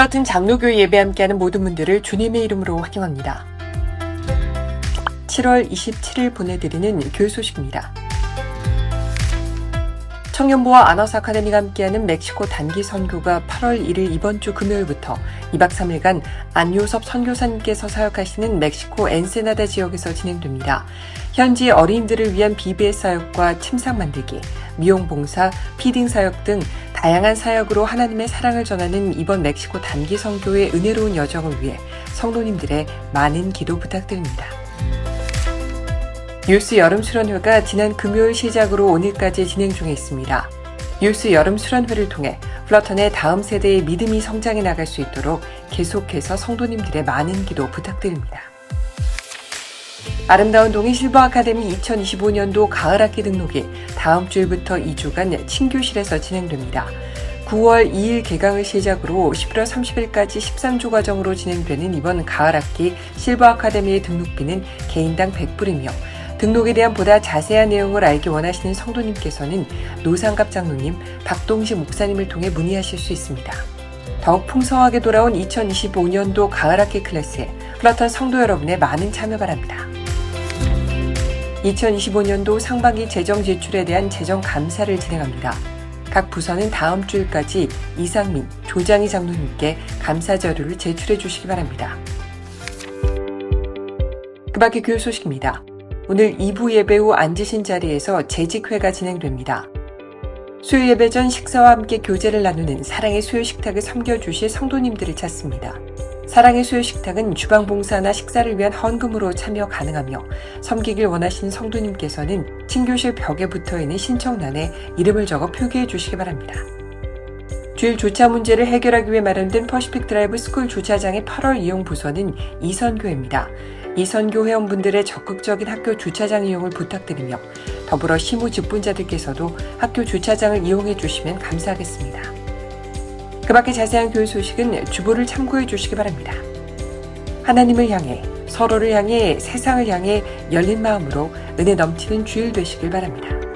플러튼 장로교회 예배 함께하는 모든 분들을 주님의 이름으로 환영합니다. 7월 27일 보내드리는 교회 소식입니다. 청년부와 아너스 아카데미가 함께하는 멕시코 단기 선교가 8월 1일 이번 주 금요일부터 2박 3일간 안요섭 선교사님께서 사역하시는 멕시코 엔세나다 지역에서 진행됩니다. 현지 어린이들을 위한 BBS 사역과 침상 만들기, 미용 봉사, 피딩 사역 등 다양한 사역으로 하나님의 사랑을 전하는 이번 멕시코 단기 선교의 은혜로운 여정을 위해 성도님들의 많은 기도 부탁드립니다. 뉴스 여름 수련회가 지난 금요일 시작으로 오늘까지 진행 중에 있습니다. 뉴스 여름 수련회를 통해 플러턴의 다음 세대의 믿음이 성장해 나갈 수 있도록 계속해서 성도님들의 많은 기도 부탁드립니다. 아름다운 동의 실버 아카데미 2025년도 가을 학기 등록이 다음 주일부터 2주간 친교실에서 진행됩니다. 9월 2일 개강을 시작으로 11월 30일까지 13주 과정으로 진행되는 이번 가을 학기 실버 아카데미의 등록비는 개인당 100불이며 등록에 대한 보다 자세한 내용을 알기 원하시는 성도님께서는 노상갑 장로님, 박동식 목사님을 통해 문의하실 수 있습니다. 더욱 풍성하게 돌아온 2025년도 가을 학기 클래스에 플러턴 성도 여러분의 많은 참여 바랍니다. 2025년도 상반기 재정 지출에 대한 재정 감사를 진행합니다. 각 부서는 다음 주일까지 이상민, 조장희 장로님께 감사 자료를 제출해 주시기 바랍니다. 그 밖에 교육 소식입니다. 오늘 2부 예배 후 앉으신 자리에서 재직회가 진행됩니다. 수요 예배 전 식사와 함께 교제를 나누는 사랑의 수요 식탁을 섬겨주실 성도님들을 찾습니다. 사랑의 수요 식탁은 주방 봉사나 식사를 위한 헌금으로 참여 가능하며 섬기길 원하시는 성도님께서는 친교실 벽에 붙어 있는 신청란에 이름을 적어 표기해 주시기 바랍니다. 주일 주차 문제를 해결하기 위해 마련된 퍼시픽 드라이브 스쿨 주차장의 8월 이용 부서는 이선교입니다. 이선교 회원분들의 적극적인 학교 주차장 이용을 부탁드리며 더불어 시무 직분자들께서도 학교 주차장을 이용해 주시면 감사하겠습니다. 그 밖에 자세한 교육 소식은 주보를 참고해 주시기 바랍니다. 하나님을 향해 서로를 향해 세상을 향해 열린 마음으로 은혜 넘치는 주일 되시길 바랍니다.